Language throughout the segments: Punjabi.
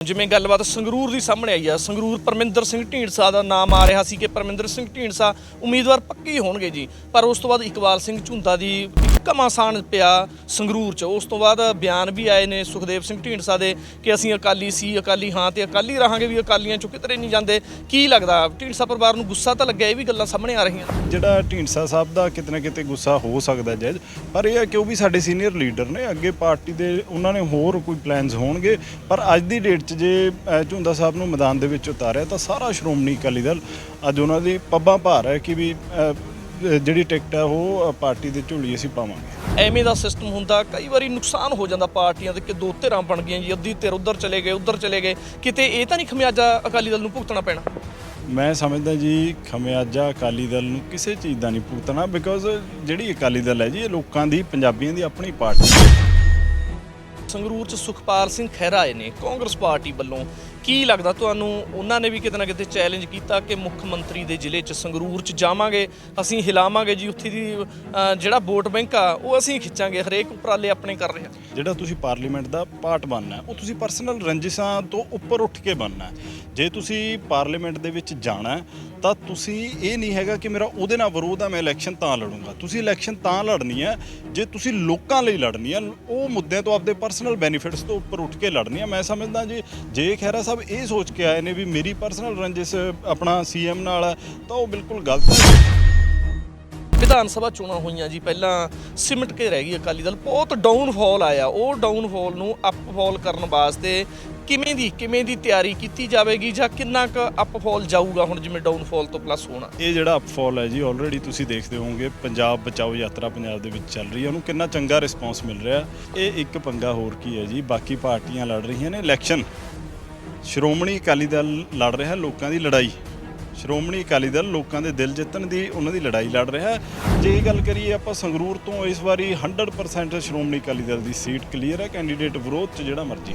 ਜਿਵੇਂ ਗੱਲਬਾਤ ਸੰਗਰੂਰ ਦੀ ਸਾਹਮਣੇ ਆਈ ਆ, ਸੰਗਰੂਰ ਪਰਮਿੰਦਰ ਸਿੰਘ ਢੀਂਡਸਾ ਦਾ ਨਾਮ ਆ ਰਿਹਾ ਸੀ ਕਿ ਪਰਮਿੰਦਰ ਸਿੰਘ ਢੀਂਡਸਾ ਉਮੀਦਵਾਰ ਪੱਕੇ ਹੋਣਗੇ ਜੀ। ਪਰ ਉਸ ਤੋਂ ਬਾਅਦ ਇਕਬਾਲ ਸਿੰਘ ਝੁੰਦਾ ਦੀ ਘਮਾਸਾਨ ਪਿਆ ਸੰਗਰੂਰ 'ਚ। ਉਸ ਤੋਂ ਬਾਅਦ ਬਿਆਨ ਵੀ ਆਏ ਨੇ ਸੁਖਦੇਵ ਸਿੰਘ ਢੀਂਡਸਾ ਦੇ ਕਿ ਅਸੀਂ ਅਕਾਲੀ ਸੀ, ਅਕਾਲੀ ਹਾਂ ਤੇ ਅਕਾਲੀ ਰਹਾਂਗੇ ਵੀ ਅਕਾਲੀਆਂ ਚੋਂ ਕਿਤਰੇ ਨਹੀਂ ਜਾਂਦੇ। ਕੀ ਲੱਗਦਾ? ਢੀਂਡਸਾ ਪਰਿਵਾਰ ਨੂੰ ਗੁੱਸਾ ਤਾਂ ਲੱਗਿਆ, ਇਹ ਵੀ ਗੱਲਾਂ ਸਾਹਮਣੇ ਆ ਰਹੀਆਂ। ਜਿਹੜਾ ਢੀਂਡਸਾ ਸਾਹਿਬ ਦਾ ਕਿਤੇ ਨਾ ਕਿਤੇ ਗੁੱਸਾ ਹੋ ਸਕਦਾ ਜੈਜ, ਪਰ ਇਹ ਹੈ ਕਿ ਉਹ ਵੀ ਸਾਡੇ ਸੀਨੀਅਰ ਲੀਡਰ ਨੇ, ਅੱਗੇ ਪਾਰਟੀ ਦੇ ਉਹਨਾਂ ਨੇ ਹੋਰ ਕੋਈ ਪਲਾਨਸ ਹੋਣਗੇ। ਪਰ ਅੱਜ ਦੀ ਡੇਟ 'ਚ ਜੇ ਝੁੰਦਾ ਸਾਹਿਬ ਨੂੰ ਮੈਦਾਨ ਦੇ ਵਿੱਚ ਉਤਾਰਿਆ ਤਾਂ ਸਾਰਾ ਸ਼੍ਰੋਮਣੀ ਅਕਾਲੀ ਦਲ ਅੱਜ ਉਹਨਾਂ ਦੀ ਪੱਬਾਂ ਭਾਰ ਹੈ ਕਿ ਵੀ ਜਿਹੜੀ ਟਿਕਟ ਹੈ ਉਹ ਪਾਰਟੀ ਦੇ ਝੋਲੀ ਅਸੀਂ ਪਾਵਾਂਗੇ। ਐਵੇਂ ਦਾ ਸਿਸਟਮ ਹੁੰਦਾ ਕਈ ਵਾਰੀ ਨੁਕਸਾਨ ਹੋ ਜਾਂਦਾ ਪਾਰਟੀਆਂ ਦੇ ਕਿ ਦੋ ਧਿਰਾਂ ਬਣ ਗਈਆਂ ਜੀ ਅੱਧੀ ਧਿਰ ਉਧਰ ਚਲੇ ਗਏ ਉਧਰ ਚਲੇ ਗਏ। ਕਿਤੇ ਇਹ ਤਾਂ ਨਹੀਂ ਖਮਿਆਜਾ ਅਕਾਲੀ ਦਲ ਨੂੰ ਭੁਗਤਣਾ ਪੈਣਾ? ਮੈਂ ਸਮਝਦਾ ਜੀ ਖਮਿਆਜਾ ਅਕਾਲੀ ਦਲ ਨੂੰ ਕਿਸੇ ਚੀਜ਼ ਦਾ ਨਹੀਂ ਭੁਗਤਣਾ ਬਿਕੋਜ਼ ਜਿਹੜੀ ਅਕਾਲੀ ਦਲ ਹੈ ਜੀ ਇਹ ਲੋਕਾਂ ਦੀ ਪੰਜਾਬੀਆਂ ਦੀ ਆਪਣੀ ਪਾਰਟੀ ਹੈ। ਸੰਗਰੂਰ ਚ ਸੁਖਪਾਲ ਸਿੰਘ ਖਹਿਰਾ ਆਏ ਨੇ। ਕਾਂਗਰਸ ਪਾਰਟੀ ਵੱਲੋਂ ਕੀ ਲੱਗਦਾ ਤੁਹਾਨੂੰ? ਉਹਨਾਂ ਨੇ ਵੀ ਕਿਤੇ ਨਾ ਕਿਤੇ ਚੈਲੰਜ ਕੀਤਾ ਕਿ ਮੁੱਖ ਮੰਤਰੀ ਦੇ ਜ਼ਿਲ੍ਹੇ ਚ ਸੰਗਰੂਰ ਚ ਜਾਵਾਂਗੇ, ਅਸੀਂ ਹਿਲਾਵਾਂਗੇ ਜੀ ਉੱਥੇ ਦੀ ਜਿਹੜਾ ਵੋਟ ਬੈਂਕ ਆ, ਉਹ ਅਸੀਂ ਖਿੱਚਾਂਗੇ। ਹਰੇਕ ਉਪਰਾਲੇ ਆਪਣੇ ਕਰ ਰਿਹਾ ਜਿਹੜਾ ਤੁਸੀਂ ਪਾਰਲੀਮੈਂਟ ਦਾ ਪਾਰਟ ਬਣਨਾ ਉਹ ਤੁਸੀਂ ਪਰਸਨਲ ਰੰਜਿਸ਼ਾਂ ਤੋਂ ਉੱਪਰ ਉੱਠ ਕੇ ਬਣਨਾ ਜੇ ਤੁਸੀਂ ਪਾਰਲੀਮੈਂਟ ਦੇ ਵਿੱਚ ਜਾਣਾ ਤਾਂ ਤੁਸੀਂ ਇਹ ਨਹੀਂ ਹੈਗਾ ਕਿ ਮੇਰਾ ਉਹਦੇ ਨਾਲ ਵਿਰੋਧ ਆ, ਮੈਂ ਇਲੈਕਸ਼ਨ ਤਾਂ ਲੜੂੰਗਾ। ਤੁਸੀਂ ਇਲੈਕਸ਼ਨ ਤਾਂ ਲੜਨੀ ਹੈ ਜੇ ਤੁਸੀਂ ਲੋਕਾਂ ਲਈ ਲੜਨੀ ਹੈ ਉਹ ਮੁੱਦਿਆਂ ਤੋਂ ਆਪਦੇ ਪਰਸਨਲ ਬੈਨੀਫਿਟਸ ਤੋਂ ਉੱਪਰ ਉੱਠ ਕੇ ਲੜਨੀ ਹੈ ਮੈਂ ਸਮਝਦਾ ਜੀ, ਜੇ ਖਹਿਰਾ ਸਾਹਿਬ ਇਹ ਸੋਚ ਕੇ ਆਏ ਨੇ ਵੀ ਮੇਰੀ ਪਰਸਨਲ ਰੰਜਿਸ਼ ਆਪਣਾ ਸੀਐਮ ਨਾਲ ਹੈ ਤਾਂ ਉਹ ਬਿਲਕੁਲ ਗਲਤ ਹੈ। ਵਿਧਾਨ ਸਭਾ ਚੋਣਾਂ ਹੋਈਆਂ ਜੀ, ਪਹਿਲਾਂ ਸਿਮਟ ਕੇ ਰਹਿ ਗਈ ਅਕਾਲੀ ਦਲ। ਬਹੁਤ ਡਾਊਨਫਾਲ ਆਇਆ। ਉਹ ਡਾਊਨਫਾਲ ਨੂੰ ਅਪਫਾਲ ਕਰਨ ਵਾਸਤੇ ਕਿਵੇਂ ਦੀ ਕਿਵੇਂ ਦੀ ਤਿਆਰੀ ਕੀਤੀ ਜਾਵੇਗੀ ਜਾਂ ਕਿੰਨਾ ਕੁ ਅਪਫਾਲ ਜਾਊਗਾ ਹੁਣ ਜਿਵੇਂ ਡਾਊਨਫਾਲ ਤੋਂ ਪਲੱਸ ਹੋਣਾ? ਇਹ ਜਿਹੜਾ ਅਪਫਾਲ ਹੈ ਜੀ ਆਲਰੇਡੀ ਤੁਸੀਂ ਦੇਖਦੇ ਹੋਵੋਗੇ, ਪੰਜਾਬ ਬਚਾਓ ਯਾਤਰਾ ਪੰਜਾਬ ਦੇ ਵਿੱਚ ਚੱਲ ਰਹੀ ਹੈ, ਉਹਨੂੰ ਕਿੰਨਾ ਚੰਗਾ ਰਿਸਪੌਂਸ ਮਿਲ ਰਿਹਾ। ਇਹ ਇੱਕ ਪੰਗਾ ਹੋਰ ਕੀ ਹੈ ਜੀ, ਬਾਕੀ ਪਾਰਟੀਆਂ ਲੜ ਰਹੀਆਂ ਨੇ ਇਲੈਕਸ਼ਨ ਸ਼੍ਰੋਮਣੀ ਅਕਾਲੀ ਦਲ ਲੜ ਰਿਹਾ, ਲੋਕਾਂ ਦੀ ਲੜਾਈ। ਸ਼੍ਰੋਮਣੀ ਅਕਾਲੀ ਦਲ ਲੋਕਾਂ ਦੇ ਦਿਲ ਜਿੱਤਣ ਦੀ, ਉਹਨਾਂ ਦੀ ਲੜਾਈ ਲੜ ਰਿਹਾ। ਜੇ ਇਹ ਗੱਲ ਕਰੀਏ ਆਪਾਂ ਸੰਗਰੂਰ ਤੋਂ, ਇਸ ਵਾਰੀ 100% ਸ਼੍ਰੋਮਣੀ ਅਕਾਲੀ ਦਲ ਦੀ ਸੀਟ ਕਲੀਅਰ ਹੈ ਕੈਂਡੀਡੇਟ ਵਿਰੋਧ ਚ ਜਿਹੜਾ ਮਰਜ਼ੀ।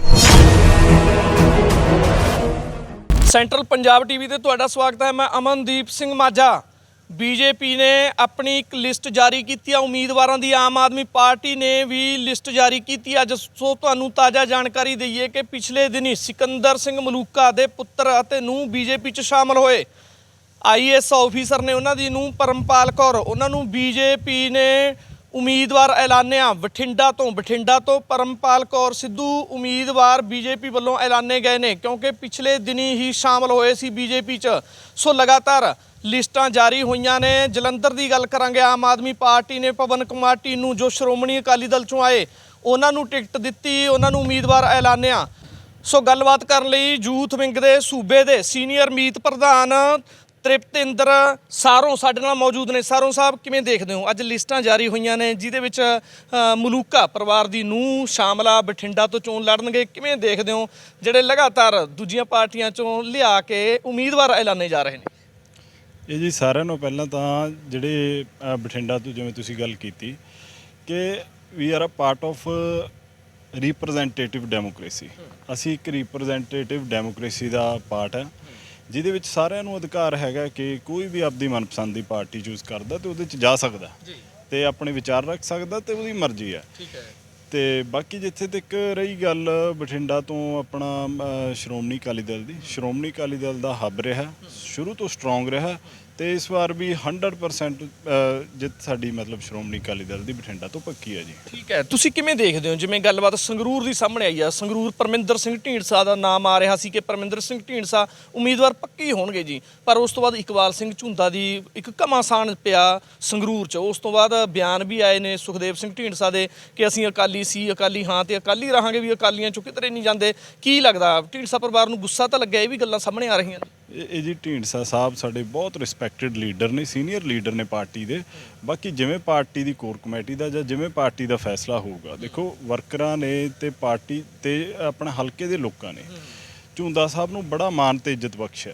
ਸੈਂਟਰਲ ਪੰਜਾਬ ਟੀਵੀ ਤੇ ਤੁਹਾਡਾ ਸਵਾਗਤ ਹੈ। ਮੈਂ ਅਮਨਦੀਪ ਸਿੰਘ ਮਾਝਾ। ਬੀਜੇਪੀ ਨੇ ਆਪਣੀ ਇੱਕ ਲਿਸਟ ਜਾਰੀ ਕੀਤੀ ਆ। ਉਮੀਦਵਾਰਾਂ ਦੀ ਆਮ ਆਦਮੀ ਪਾਰਟੀ ਨੇ ਵੀ ਲਿਸਟ ਜਾਰੀ ਕੀਤੀ। ਅੱਜ ਸੋ ਤੁਹਾਨੂੰ ਤਾਜ਼ਾ ਜਾਣਕਾਰੀ ਦਈਏ ਕਿ ਪਿਛਲੇ ਦਿਨੀ ਸਿਕੰਦਰ ਸਿੰਘ ਮਲੂਕਾ ਦੇ ਪੁੱਤਰ ਅਤੇ ਨੂੰ ਬੀਜੇਪੀ 'ਚ ਸ਼ਾਮਲ ਹੋਏ। ਆਈਐਸ ਆਫੀਸਰ ਨੇ ਉਹਨਾਂ ਦੀ ਨੂੰ ਪਰਮਪਾਲ ਕੌਰ, ਉਹਨਾਂ ਨੂੰ ਬੀਜੇਪੀ ਨੇ ਉਮੀਦਵਾਰ ਐਲਾਨਿਆ ਬਠਿੰਡਾ ਤੋਂ। ਬਠਿੰਡਾ ਤੋਂ ਪਰਮਪਾਲ ਕੌਰ ਸਿੱਧੂ ਉਮੀਦਵਾਰ ਬੀਜੇਪੀ ਵੱਲੋਂ ਐਲਾਨੇ ਗਏ ਨੇ, ਕਿਉਂਕਿ ਪਿਛਲੇ ਦਿਨੀ ਹੀ ਸ਼ਾਮਲ ਹੋਏ ਸੀ ਬੀਜੇਪੀ 'ਚ। ਸੋ ਲਗਾਤਾਰ ਲਿਸਟਾਂ ਜਾਰੀ ਹੋਈਆਂ ਨੇ। ਜਲੰਧਰ ਦੀ ਗੱਲ ਕਰਾਂਗੇ, ਆਮ ਆਦਮੀ ਪਾਰਟੀ ਨੇ ਪਵਨ ਕੁਮਾਰ ਟੀਨੂ, ਜੋ ਸ਼੍ਰੋਮਣੀ ਅਕਾਲੀ ਦਲ ਚੋਂ ਆਏ, ਉਹਨਾਂ ਨੂੰ ਟਿਕਟ ਦਿੱਤੀ, ਉਹਨਾਂ ਨੂੰ ਉਮੀਦਵਾਰ ਐਲਾਨਿਆ। ਸੋ ਗੱਲਬਾਤ ਕਰਨ ਲਈ ਯੂਥ ਵਿੰਗ ਦੇ ਸੂਬੇ ਦੇ ਸੀਨੀਅਰ ਮੀਤ ਪ੍ਰਧਾਨ ਤ੍ਰਿਪਤਿੰਦਰ, ਸਾਰੋਂ ਸਾਡੇ ਨਾਲ ਮੌਜੂਦ ਨੇ। ਸਾਰੋਂ ਸਾਹਿਬ, ਕਿਵੇਂ ਦੇਖਦੇ ਹੋ? ਅੱਜ ਲਿਸਟਾਂ ਜਾਰੀ ਹੋਈਆਂ ਨੇ, ਜਿਹਦੇ ਵਿੱਚ ਮਲੂਕਾ ਪਰਿਵਾਰ ਦੀ ਨੂੰ ਸ਼ਾਮਲਾ ਬਠਿੰਡਾ ਤੋਂ ਚੋਣ ਲੜਨਗੇ। ਕਿਵੇਂ ਦੇਖਦੇ ਹੋ? ਜਿਹੜੇ ਲਗਾਤਾਰ ਦੂਜੀਆਂ ਪਾਰਟੀਆਂ ਚੋਂ ਲਿਆ ਕੇ ਉਮੀਦਵਾਰ ਐਲਾਨੇ ਜਾ ਰਹੇ ਨੇ। ਇਹ ਜੀ ਸਾਰਿਆਂ ਨੂੰ ਪਹਿਲਾਂ ਤਾਂ ਜਿਹੜੇ ਬਠਿੰਡਾ ਤੋਂ ਜਿਵੇਂ ਤੁਸੀਂ ਗੱਲ ਕੀਤੀ ਕਿ we are a part of representative democracy ਅਸੀਂ ਇੱਕ ਰਿਪਰੈਜ਼ੈਂਟੇਟਿਵ ਡੈਮੋਕ੍ਰੇਸੀ ਦਾ ਪਾਰਟ ਹੈ। ਜਿਹਦੇ ਵਿੱਚ ਸਾਰਿਆਂ ਨੂੰ ਅਧਿਕਾਰ ਹੈਗਾ ਕਿ ਕੋਈ ਵੀ ਆਪਦੀ ਮਨਪਸੰਦ ਦੀ ਪਾਰਟੀ ਚੂਜ਼ ਕਰਦਾ ਤੇ ਉਹਦੇ 'ਚ ਜਾ ਸਕਦਾ। ਜੀ। ਤੇ ਆਪਣੇ ਵਿਚਾਰ ਰੱਖ ਸਕਦਾ ਤੇ ਉਹਦੀ ਮਰਜ਼ੀ ਹੈ ਠੀਕ ਹੈ। ਤੇ ਬਾਕੀ ਜਿੱਥੇ ਤੱਕ ਰਹੀ ਗੱਲ ਬਠਿੰਡਾ ਤੋਂ ਆਪਣਾ ਅ, ਸ਼੍ਰੋਮਣੀ ਅਕਾਲੀ ਦਲ ਦੀ ਸ਼੍ਰੋਮਣੀ ਅਕਾਲੀ ਦਲ ਦਾ ਹੱਬ ਰਿਹਾ ਸ਼ੁਰੂ ਤੋਂ ਸਟਰੋਂਗ ਰਿਹਾ। ਤੇ ਇਸ ਵਾਰ ਵੀ 100% ਜਿੱਤ ਸਾਡੀ ਮਤਲਬ ਸ਼੍ਰੋਮਣੀ ਅਕਾਲੀ ਦਲ ਦੀ ਬਠਿੰਡਾ ਤੋਂ ਪੱਕੀ ਹੈ ਜੀ। ਠੀਕ ਹੈ, ਤੁਸੀਂ ਕਿਵੇਂ ਦੇਖਦੇ ਹੋ? ਜਿਵੇਂ ਗੱਲਬਾਤ ਸੰਗਰੂਰ ਦੀ ਸਾਹਮਣੇ ਆਈ ਆ, ਸੰਗਰੂਰ ਪਰਮਿੰਦਰ ਸਿੰਘ ਢੀਂਡਸਾ ਦਾ ਨਾਮ ਆ ਰਿਹਾ ਸੀ ਕਿ ਪਰਮਿੰਦਰ ਸਿੰਘ ਢੀਂਡਸਾ ਉਮੀਦਵਾਰ ਪੱਕੇ ਹੋਣਗੇ ਜੀ। ਪਰ ਉਸ ਤੋਂ ਬਾਅਦ ਇਕਬਾਲ ਸਿੰਘ ਝੁੰਦਾ ਦੀ ਇੱਕ ਘਮਾਸਾਨ ਪਿਆ ਸੰਗਰੂਰ 'ਚ। ਉਸ ਤੋਂ ਬਾਅਦ ਬਿਆਨ ਵੀ ਆਏ ਨੇ ਸੁਖਦੇਵ ਸਿੰਘ ਢੀਂਡਸਾ ਦੇ ਕਿ ਅਸੀਂ ਅਕਾਲੀ ਸੀ, ਅਕਾਲੀ ਹਾਂ ਤੇ ਅਕਾਲੀ ਰਹਾਂਗੇ ਵੀ ਅਕਾਲੀਆਂ ਚੋਂ ਕਿਧਰੇ ਨਹੀਂ ਜਾਂਦੇ। ਕੀ ਲੱਗਦਾ? ਢੀਂਡਸਾ ਪਰਿਵਾਰ ਨੂੰ ਗੁੱਸਾ ਤਾਂ ਲੱਗਿਆ, ਇਹ ਵੀ ਗੱਲਾਂ ਸਾਹਮਣੇ ਆ ਰਹੀਆਂ ਨੇ। ਇਹ ਇਹ ਜੀ ਢੀਂਡਸਾ ਸਾਹਿਬ ਸਾਡੇ ਬਹੁਤ ਰਿਸਪੈਕਟਡ ਲੀਡਰ ਨੇ ਸੀਨੀਅਰ ਲੀਡਰ ਨੇ ਪਾਰਟੀ ਦੇ। ਬਾਕੀ ਜਿਵੇਂ ਪਾਰਟੀ ਦੀ ਕੋਰ ਕਮੇਟੀ ਦਾ ਜਾਂ ਜਿਵੇਂ ਪਾਰਟੀ ਦਾ ਫੈਸਲਾ ਹੋਊਗਾ, ਦੇਖੋ ਵਰਕਰਾਂ ਨੇ ਤੇ ਪਾਰਟੀ ਤੇ ਆਪਣਾ ਹਲਕੇ ਦੇ ਲੋਕਾਂ ਨੇ, ਝੁੰਦਾ ਸਾਹਿਬ ਨੂੰ ਬੜਾ ਮਾਣ ਤੇ ਇੱਜ਼ਤ ਬਖਸ਼ਿਆ।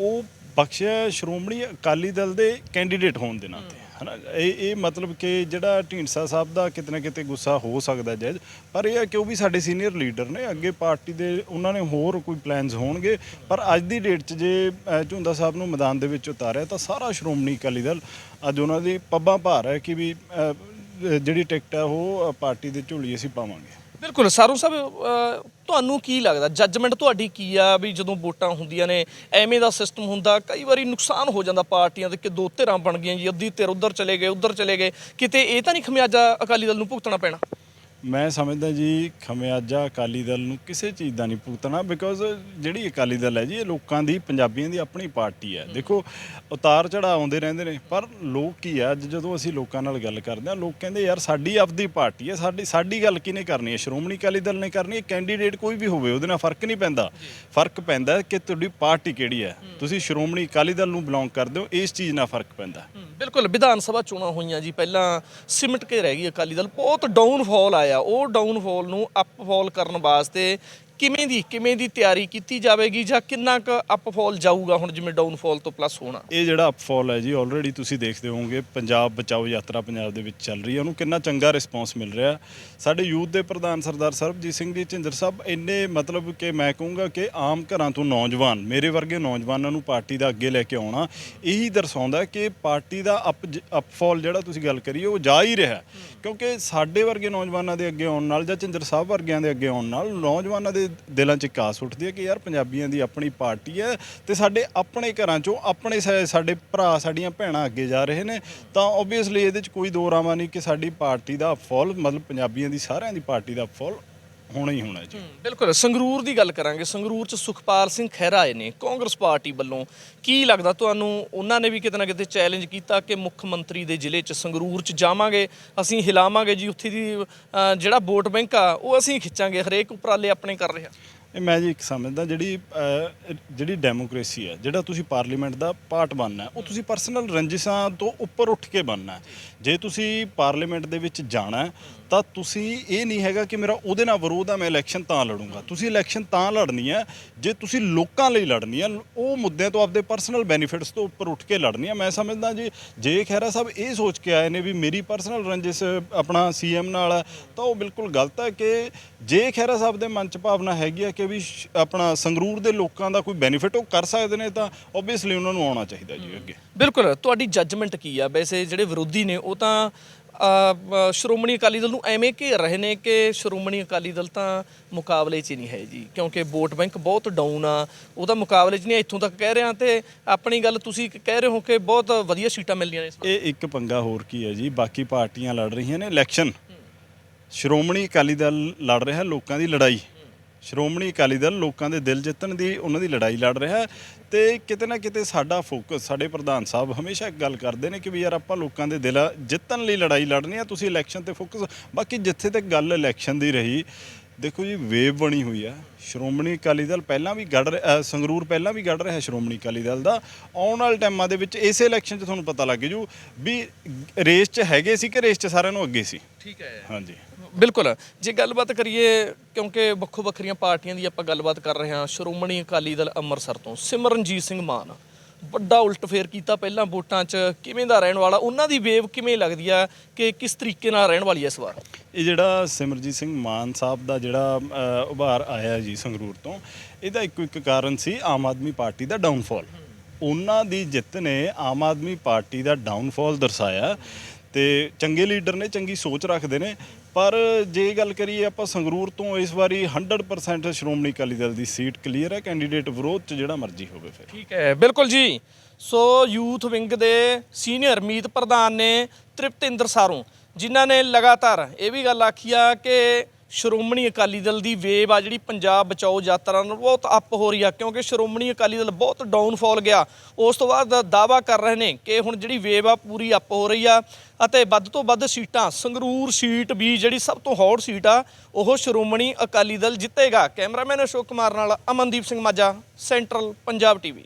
ਉਹ ਬਖਸ਼ਿਆ ਸ਼੍ਰੋਮਣੀ ਅਕਾਲੀ ਦਲ ਦੇ ਕੈਂਡੀਡੇਟ ਹੋਣ ਦੇ ਨਾਤੇ। ਹਨਾ ਇਹ ਇਹ ਮਤਲਬ ਕਿ ਜਿਹੜਾ ਢੀਂਡਸਾ ਸਾਹਿਬ ਦਾ ਕਿਤੇ ਨਾ ਕਿਤੇ ਗੁੱਸਾ ਹੋ ਸਕਦਾ ਜੈਜ ਪਰ ਇਹ ਹੈ ਕਿ ਉਹ ਵੀ ਸਾਡੇ ਸੀਨੀਅਰ ਲੀਡਰ ਨੇ ਅੱਗੇ ਪਾਰਟੀ ਦੇ ਉਹਨਾਂ ਨੇ ਹੋਰ ਕੋਈ ਪਲਾਨਸ ਹੋਣਗੇ ਪਰ ਅੱਜ ਦੀ ਡੇਟ 'ਚ ਜੇ ਅ, ਝੁੰਦਾ ਸਾਹਿਬ ਨੂੰ ਮੈਦਾਨ ਦੇ ਵਿੱਚ ਉਤਾਰਿਆ ਤਾਂ ਸਾਰਾ ਸ਼੍ਰੋਮਣੀ ਅਕਾਲੀ ਦਲ ਅੱਜ ਉਹਨਾਂ ਦੀ ਪੱਬਾਂ ਭਾਰ ਹੈ ਕਿ ਵੀ ਜਿਹੜੀ ਟਿਕਟ ਹੈ ਉਹ ਪਾਰਟੀ ਦੇ ਝੋਲੀ ਅਸੀਂ ਪਾਵਾਂਗੇ। ਬਿਲਕੁਲ ਸਾਰੂ ਸਾਹਿਬ ਅਹ, ਤੁਹਾਨੂੰ ਕੀ ਲੱਗਦਾ? ਜੱਜਮੈਂਟ ਤੁਹਾਡੀ ਕੀ ਆ ਵੀ ਜਦੋਂ ਵੋਟਾਂ ਹੁੰਦੀਆਂ ਨੇ ਐਵੇਂ ਦਾ ਸਿਸਟਮ ਹੁੰਦਾ ਕਈ ਵਾਰੀ ਨੁਕਸਾਨ ਹੋ ਜਾਂਦਾ ਪਾਰਟੀਆਂ ਦੇ ਕਿ ਦੋ ਧਿਰਾਂ ਬਣ ਗਈਆਂ ਜੀ ਅੱਧੀ ਧਿਰ ਉਧਰ ਚਲੇ ਗਏ ਉਧਰ ਚਲੇ ਗਏ। ਕਿਤੇ ਇਹ ਤਾਂ ਨਹੀਂ ਖਮਿਆਜਾ ਅਕਾਲੀ ਦਲ ਨੂੰ ਭੁਗਤਣਾ ਪੈਣਾ? ਮੈਂ ਸਮਝਦਾ ਜੀ ਖਮਿਆਜਾ ਅਕਾਲੀ ਦਲ ਨੂੰ ਕਿਸੇ ਚੀਜ਼ ਦਾ ਨਹੀਂ ਭੁਗਤਣਾ ਬਿਕੋਜ਼ ਜਿਹੜੀ ਅਕਾਲੀ ਦਲ ਹੈ ਜੀ ਇਹ ਲੋਕਾਂ ਦੀ ਪੰਜਾਬੀਆਂ ਦੀ ਆਪਣੀ ਪਾਰਟੀ ਹੈ। ਦੇਖੋ ਉਤਾਰ ਚੜਾ ਆਉਂਦੇ ਰਹਿੰਦੇ ਨੇ ਪਰ ਲੋਕ ਕੀ ਹੈ ਅੱਜ ਜਦੋਂ ਅਸੀਂ ਲੋਕਾਂ ਨਾਲ ਗੱਲ ਕਰਦੇ ਹਾਂ ਲੋਕ ਕਹਿੰਦੇ ਯਾਰ ਸਾਡੀ ਆਪਦੀ ਪਾਰਟੀ ਹੈ ਸਾਡੀ ਸਾਡੀ ਗੱਲ ਕਿਹਨੇ ਕਰਨੀ ਹੈ? ਸ਼੍ਰੋਮਣੀ ਅਕਾਲੀ ਦਲ ਨੇ ਕਰਨੀ ਹੈ ਕੈਂਡੀਡੇਟ ਕੋਈ ਵੀ ਹੋਵੇ ਉਹਦੇ ਨਾਲ ਫ਼ਰਕ ਨਹੀਂ ਪੈਂਦਾ। ਫ਼ਰਕ ਪੈਂਦਾ ਕਿ ਤੁਹਾਡੀ ਪਾਰਟੀ ਕਿਹੜੀ ਹੈ। ਤੁਸੀਂ ਸ਼੍ਰੋਮਣੀ ਅਕਾਲੀ ਦਲ ਨੂੰ ਬਿਲੋਂਗ ਕਰਦੇ ਹੋ ਇਸ ਚੀਜ਼ ਨਾਲ ਫ਼ਰਕ ਪੈਂਦਾ। ਬਿਲਕੁਲ ਵਿਧਾਨ ਸਭਾ ਚੋਣਾਂ ਹੋਈਆਂ ਜੀ ਪਹਿਲਾਂ ਸਿਮਟ ਕੇ ਰਹਿ ਗਈ ਅਕਾਲੀ ਦਲ ਬਹੁਤ ਡਾਊਨਫਾਲ ਆਇਆ ਉਹ ਡਾਊਨਫਾਲ ਨੂੰ ਅਪਫਾਲ ਕਰਨ ਵਾਸਤੇ ਕਿਵੇਂ ਦੀ ਕਿਵੇਂ ਦੀ ਤਿਆਰੀ ਕੀਤੀ ਜਾਵੇਗੀ ਜਾਂ ਕਿੰਨਾ ਕੁ ਅਪਫਾਲ ਜਾਊਗਾ ਹੁਣ ਜਿਵੇਂ ਡਾਊਨਫਾਲ ਤੋਂ ਪਲੱਸ ਹੋਣਾ? ਇਹ ਜਿਹੜਾ ਅਪਫਾਲ ਹੈ ਜੀ ਆਲਰੇਡੀ ਤੁਸੀਂ ਦੇਖਦੇ ਹੋਵੋਗੇ, ਪੰਜਾਬ ਬਚਾਓ ਯਾਤਰਾ ਪੰਜਾਬ ਦੇ ਵਿੱਚ ਚੱਲ ਰਹੀ ਹੈ। ਉਹਨੂੰ ਕਿੰਨਾ ਚੰਗਾ ਰਿਸਪੌਂਸ ਮਿਲ ਰਿਹਾ ਸਾਡੇ ਯੂਥ ਦੇ ਪ੍ਰਧਾਨ ਸਰਦਾਰ ਸਰਬਜੀਤ ਸਿੰਘ ਜੀ, ਝਿੰਦਰ ਸਾਹਿਬ, ਇੰਨੇ ਮਤਲਬ ਕਿ ਮੈਂ ਕਹੂੰਗਾ ਕਿ ਆਮ ਘਰਾਂ ਤੋਂ ਨੌਜਵਾਨ, ਮੇਰੇ ਵਰਗੇ ਨੌਜਵਾਨਾਂ ਨੂੰ ਪਾਰਟੀ ਦਾ ਅੱਗੇ ਲੈ ਕੇ ਆਉਣਾ, ਇਹੀ ਦਰਸਾਉਂਦਾ ਕਿ ਪਾਰਟੀ ਦਾ ਅਪ ਅਪਫਾਲ ਜਿਹੜਾ ਤੁਸੀਂ ਗੱਲ ਕਰੀਏ, ਉਹ ਜਾ ਹੀ ਰਿਹਾ ਕਿਉਂਕਿ ਸਾਡੇ ਵਰਗੇ ਨੌਜਵਾਨਾਂ ਦੇ ਅੱਗੇ ਆਉਣ ਨਾਲ ਜਾਂ ਝਿੰਦਰ ਸਾਹਿਬ ਵਰਗਿਆਂ ਦੇ ਅੱਗੇ ਆਉਣ ਨਾਲ, ਨੌਜਵਾਨਾਂ ਦੇ ਦਿਲਾਂ 'ਚ ਕਾਸ ਉੱਠਦੀ ਹੈ ਕਿ ਯਾਰ ਪੰਜਾਬੀਆਂ ਦੀ ਆਪਣੀ ਪਾਰਟੀ ਹੈ ਤੇ ਸਾਡੇ ਆਪਣੇ ਘਰਾਂ 'ਚੋਂ ਆਪਣੇ ਸਾ- ਸਾਡੇ ਭਰਾ, ਸਾਡੀਆਂ ਭੈਣਾਂ ਅੱਗੇ ਜਾ ਰਹੇ ਨੇ, ਤਾਂ ਓਬਵੀਅਸਲੀ ਇਹਦੇ 'ਚ ਕੋਈ ਦੋ ਰਾਵਾਂ ਨਹੀਂ ਕਿ ਸਾਡੀ ਪਾਰਟੀ ਦਾ ਅਪਫਾਲ ਮਤਲਬ ਪੰਜਾਬੀਆਂ ਦੀ ਸਾਰਿਆਂ ਦੀ ਪਾਰਟੀ ਦਾ ਅਪਫਾਲ ਹੋਣਾ ਹੀ ਹੋਣਾ ਜੀ। ਬਿਲਕੁਲ। ਸੰਗਰੂਰ ਦੀ ਗੱਲ ਕਰਾਂਗੇ। ਸੰਗਰੂਰ ਚ ਸੁਖਪਾਲ ਸਿੰਘ ਖਹਿਰਾ ਆਏ ਨੇ ਕਾਂਗਰਸ ਪਾਰਟੀ ਵੱਲੋਂ ਕੀ ਲੱਗਦਾ? ਤੁਹਾਨੂੰ ਉਹਨਾਂ ਨੇ ਵੀ ਕਿਤੇ ਨਾ ਕਿਤੇ ਚੈਲੰਜ ਕੀਤਾ ਕਿ ਮੁੱਖ ਮੰਤਰੀ ਦੇ ਜ਼ਿਲ੍ਹੇ ਚ ਸੰਗਰੂਰ ਚ ਜਾਵਾਂਗੇ ਅਸੀਂ ਹਿਲਾਵਾਂਗੇ ਜੀ ਉੱਥੇ ਦੀ ਜਿਹੜਾ ਵੋਟ ਬੈਂਕ ਆ ਉਹ ਅਸੀਂ ਖਿੱਚਾਂਗੇ। ਹਰੇਕ ਉਪਰਾਲੇ ਆਪਣੇ ਕਰ ਰਿਹਾ। ਇਹ ਮੈਂ ਜੀ ਇੱਕ ਸਮਝਦਾ ਜਿਹੜੀ ਅਹ, ਜਿਹੜੀ ਡੈਮੋਕ੍ਰੇਸੀ ਹੈ ਜਿਹੜਾ ਤੁਸੀਂ ਪਾਰਲੀਮੈਂਟ ਦਾ ਪਾਰਟ ਬਣਨਾ ਹੈ, ਉਹ ਤੁਸੀਂ ਪਰਸਨਲ ਰੰਜਿਸ਼ਾਂ ਤੋਂ ਉੱਪਰ ਉੱਠ ਕੇ ਬਣਨਾ ਹੈ। ਜੇ ਤੁਸੀਂ ਪਾਰਲੀਮੈਂਟ ਦੇ ਵਿੱਚ ਜਾਣਾ ਹੈ, ਤਾਂ ਤੁਸੀਂ ਇਹ ਨਹੀਂ ਹੈਗਾ ਕਿ ਮੇਰਾ ਉਹਦੇ ਨਾਲ ਵਿਰੋਧ ਆ ਮੈਂ ਇਲੈਕਸ਼ਨ ਤਾਂ ਲੜੂੰਗਾ। ਤੁਸੀਂ ਇਲੈਕਸ਼ਨ ਤਾਂ ਲੜਨੀ ਹੈ ਜੇ ਤੁਸੀਂ ਲੋਕਾਂ ਲਈ ਲੜਨੀ ਹੈ ਉਹ ਮੁੱਦਿਆਂ ਤੋਂ ਆਪਦੇ ਪਰਸਨਲ ਬੈਨੀਫਿਟਸ ਤੋਂ ਉੱਪਰ ਉੱਠ ਕੇ ਲੜਨੀ ਹੈ। ਮੈਂ ਸਮਝਦਾ ਜੀ ਜੇ ਖਹਿਰਾ ਸਾਹਿਬ ਇਹ ਸੋਚ ਕੇ ਆਏ ਨੇ ਵੀ ਮੇਰੀ ਪਰਸਨਲ ਰੰਜਿਸ਼ ਆਪਣਾ ਸੀਐਮ ਨਾਲ ਹੈ, ਤਾਂ ਉਹ ਬਿਲਕੁਲ ਗਲਤ ਹੈ ਕਿ ਜੇ ਖਹਿਰਾ ਸਾਹਿਬ ਦੇ ਮਨ ਚ ਭਾਵਨਾ ਹੈਗੀ ਆ ਕਿ ਵੀ ਆਪਣਾ ਸੰਗਰੂਰ ਦੇ ਲੋਕਾਂ ਦਾ ਕੋਈ ਬੈਨੀਫਿਟ ਉਹ ਕਰ ਸਕਦੇ ਨੇ ਤਾਂ ਆਬਵੀਅਸਲੀ ਉਹਨਾਂ ਨੂੰ ਆਉਣਾ ਚਾਹੀਦਾ ਜੀ ਅੱਗੇ। ਬਿਲਕੁਲ ਤੁਹਾਡੀ ਜੱਜਮੈਂਟ ਕੀ ਆ? ਵੈਸੇ ਜਿਹੜੇ ਵਿਰੋਧੀ ਨੇ ਉਹ ਤਾਂ ਸ਼੍ਰੋਮਣੀ ਅਕਾਲੀ ਦਲ ਨੂੰ ਐਵੇਂ ਘੇਰ ਰਹੇ ਨੇ ਕਿ ਸ਼੍ਰੋਮਣੀ ਅਕਾਲੀ ਦਲ ਤਾਂ ਮੁਕਾਬਲੇ 'ਚ ਹੀ ਨਹੀਂ ਹੈ ਜੀ, ਕਿਉਂਕਿ ਵੋਟ ਬੈਂਕ ਬਹੁਤ ਡਾਊਨ ਆ, ਉਹਦਾ ਮੁਕਾਬਲੇ 'ਚ ਨਹੀਂ, ਇੱਥੋਂ ਤੱਕ ਕਹਿ ਰਿਹਾ ਤੇ ਆਪਣੀ ਗੱਲ ਤੁਸੀਂ ਕਹਿ ਰਹੇ ਹੋ ਕਿ ਬਹੁਤ ਵਧੀਆ ਸੀਟਾਂ ਮਿਲਣੀਆਂ ਨੇ ਇਹ ਇੱਕ ਪੰਗਾ ਹੋਰ ਕੀ ਹੈ ਜੀ, ਬਾਕੀ ਪਾਰਟੀਆਂ ਲੜ ਰਹੀਆਂ ਨੇ, ਇਲੈਕਸ਼ਨ। ਸ਼੍ਰੋਮਣੀ ਅਕਾਲੀ ਦਲ ਲੜ ਰਿਹਾ, ਲੋਕਾਂ ਦੀ ਲੜਾਈ। ਸ਼੍ਰੋਮਣੀ ਅਕਾਲੀ ਦਲ ਲੋਕਾਂ ਦੇ ਦਿਲ ਜਿੱਤਣ ਦੀ ਉਹਨਾਂ ਦੀ ਲੜਾਈ ਲੜ ਰਿਹਾ ਤੇ ਕਿਤੇ ਨਾ ਕਿਤੇ ਸਾਡਾ ਫੋਕਸ ਸਾਡੇ ਪ੍ਰਧਾਨ ਸਾਹਿਬ ਹਮੇਸ਼ਾ ਇੱਕ ਗੱਲ ਕਰਦੇ ਨੇ ਕਿ ਵੀ ਯਾਰ ਆਪਾਂ ਲੋਕਾਂ ਦੇ ਦਿਲ ਜਿੱਤਣ ਲਈ ਲੜਾਈ ਲੜਨੀ ਆ ਤੁਸੀਂ ਇਲੈਕਸ਼ਨ ਤੇ ਫੋਕਸ ਬਾਕੀ ਜਿੱਥੇ ਤੱਕ ਗੱਲ ਇਲੈਕਸ਼ਨ ਦੀ ਰਹੀ ਦੇਖੋ ਜੀ ਵੇਵ ਬਣੀ ਹੋਈ ਆ। ਸ਼੍ਰੋਮਣੀ ਅਕਾਲੀ ਦਲ ਪਹਿਲਾਂ ਵੀ ਗੜ ਸੰਗਰੂਰ ਪਹਿਲਾਂ ਵੀ ਗੜ ਰਿਹਾ ਸ਼੍ਰੋਮਣੀ ਅਕਾਲੀ ਦਲ ਦਾ। ਆਉਣ ਵਾਲੇ ਟਾਈਮਾਂ ਦੇ ਵਿੱਚ ਇਸੇ ਇਲੈਕਸ਼ਨ 'ਚ ਤੁਹਾਨੂੰ ਪਤਾ ਲੱਗ ਜੂ ਵੀ ਰੇਸ 'ਚ ਹੈਗੇ ਸੀ ਕਿ ਰੇਸ 'ਚ ਸਾਰਿਆਂ ਨੂੰ ਅੱਗੇ ਸੀ। ਠੀਕ ਹੈ। ਹਾਂਜੀ। ਬਿਲਕੁਲ। ਜੇ ਗੱਲਬਾਤ ਕਰੀਏ ਕਿਉਂਕਿ ਵੱਖੋ ਵੱਖਰੀਆਂ ਪਾਰਟੀਆਂ ਦੀ ਆਪਾਂ ਗੱਲਬਾਤ ਕਰ ਰਹੇ ਹਾਂ ਸ਼੍ਰੋਮਣੀ ਅਕਾਲੀ ਦਲ ਅੰਮ੍ਰਿਤਸਰ ਤੋਂ ਸਿਮਰਨਜੀਤ ਸਿੰਘ ਮਾਨ। ਵੱਡਾ ਉਲਟਫੇਰ ਕੀਤਾ ਪਹਿਲਾਂ ਵੋਟਾਂ 'ਚ ਕਿਵੇਂ ਦਾ ਰਹਿਣ ਵਾਲਾ ਉਹਨਾਂ ਦੀ ਵੇਵ ਕਿਵੇਂ ਲੱਗਦੀ ਆ ਕਿ ਕਿਸ ਤਰੀਕੇ ਨਾਲ ਰਹਿਣ ਵਾਲੀ ਹੈ ਇਸ ਵਾਰ? ਇਹ ਜਿਹੜਾ ਸਿਮਰਜੀਤ ਸਿੰਘ ਮਾਨ ਸਾਹਿਬ ਦਾ ਜਿਹੜਾ ਅ, ਉਭਾਰ ਆਇਆ ਜੀ ਸੰਗਰੂਰ ਤੋਂ ਇਹਦਾ ਇੱਕੋ ਇੱਕ ਕਾਰਨ ਸੀ ਆਮ ਆਦਮੀ ਪਾਰਟੀ ਦਾ ਡਾਊਨਫਾਲ। ਉਹਨਾਂ ਦੀ ਜਿੱਤ ਨੇ ਆਮ ਆਦਮੀ ਪਾਰਟੀ ਦਾ ਡਾਊਨਫਾਲ ਦਰਸਾਇਆ ਤੇ ਚੰਗੇ ਲੀਡਰ ਨੇ ਚੰਗੀ ਸੋਚ ਰੱਖਦੇ ਨੇ ਪਰ ਜੇ ਗੱਲ ਕਰੀਏ ਆਪਾਂ ਸੰਗਰੂਰ ਤੋਂ ਇਸ ਵਾਰੀ 100% ਸ਼੍ਰੋਮਣੀ ਅਕਾਲੀ ਦਲ ਦੀ ਸੀਟ ਕਲੀਅਰ ਹੈ ਕੈਂਡੀਡੇਟ ਵਿਰੋਧ ਚ ਜਿਹੜਾ ਮਰਜ਼ੀ ਹੋਵੇ ਫਿਰ। ਠੀਕ ਹੈ, ਬਿਲਕੁਲ ਜੀ। ਸੋ ਯੂਥ ਵਿੰਗ ਦੇ ਸੀਨੀਅਰ ਮੀਤ ਪ੍ਰਧਾਨ ਨੇ ਤ੍ਰਿਪਤਿੰਦਰ ਸਾਰੋਂ, ਜਿਨ੍ਹਾਂ ਨੇ ਲਗਾਤਾਰ ਇਹ ਵੀ ਗੱਲ ਆਖੀ ਆ ਕਿ ਸ਼੍ਰੋਮਣੀ ਅਕਾਲੀ ਦਲ ਦੀ ਵੇਵ ਆ ਜਿਹੜੀ ਪੰਜਾਬ ਬਚਾਓ ਯਾਤਰਾ ਨੂੰ ਬਹੁਤ ਅਪ ਹੋ ਰਹੀ ਆ, ਕਿਉਂਕਿ ਸ਼੍ਰੋਮਣੀ ਅਕਾਲੀ ਦਲ ਬਹੁਤ ਡਾਊਨਫਾਲ ਗਿਆ। ਉਸ ਤੋਂ ਬਾਅਦ ਦਾਵਾ ਕਰ ਰਹੇ ਨੇ ਕਿ ਹੁਣ ਜਿਹੜੀ ਵੇਵ ਆ ਪੂਰੀ ਅਪ ਹੋ ਰਹੀ ਆ ਅਤੇ ਵੱਧ ਤੋਂ ਵੱਧ ਸੀਟਾਂ, ਸੰਗਰੂਰ ਸੀਟ ਵੀ ਜਿਹੜੀ ਸਭ ਤੋਂ ਹੌਟ ਸੀਟ ਆ, ਉਹ ਸ਼੍ਰੋਮਣੀ ਅਕਾਲੀ ਦਲ ਜਿੱਤੇਗਾ। ਕੈਮਰਾਮੈਨ ਅਸ਼ੋਕ ਕੁਮਾਰ ਨਾਲ ਅਮਨਦੀਪ ਸਿੰਘ ਮਾਝਾ, ਸੈਂਟਰਲ ਪੰਜਾਬ ਟੀਵੀ।